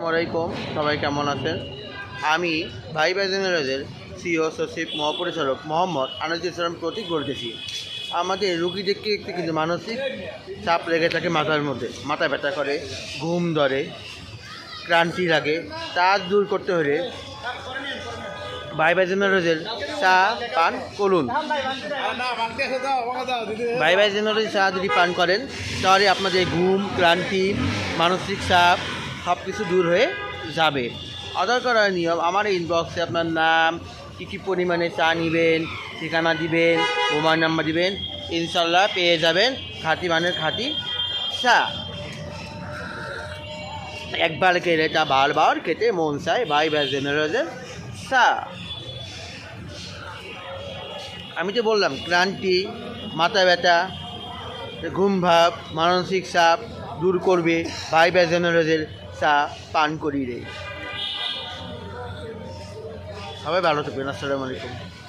আসসালামাইকুম সবাই কেমন আছেন? আমি ভাই বাজেনারের সিও, সচিব, মহাপরিচালক মোহাম্মদ আনাজ ইসলাম প্রতীক বলতেছি। আমাদের রুগীদেরকে একটু কিন্তু মানসিক চাপ লেগে থাকে মাথার মধ্যে। মাথা ব্যথা করে, ঘুম ধরে ক্রান্তি লাগে। তা দূর করতে হলে ভাই বাজেনারের চা, পান করুন। ভাই ভাই চা যদি পান করেন, তাহলে আপনাদের ঘুম, ক্লান্তি, মানসিক চাপ সব কিছু দূর হয়ে যাবে। অর্ডার করার নিয়ম, আমার ইনবক্সে আপনার নাম, কী কী পরিমাণে চা নেবেন, ঠিকানা দিবেন মোবাইল নাম্বার দিবেন ইনশাল্লাহ পেয়ে যাবেন খাঁটি মানের খাঁটি চা। একবার খেলে তা বারবার খেতে মন চায়, ভাই ভাই জেনারেলের চা। আমি তো বললাম, ক্লান্তি, মাথা ব্যথা, ঘুম ভাব, মানসিক চাপ দূর করবে ভাই ব্যাজেনারের চা পান করি রে সবাই ভালো থাকবেন আসসালামু আলাইকুম।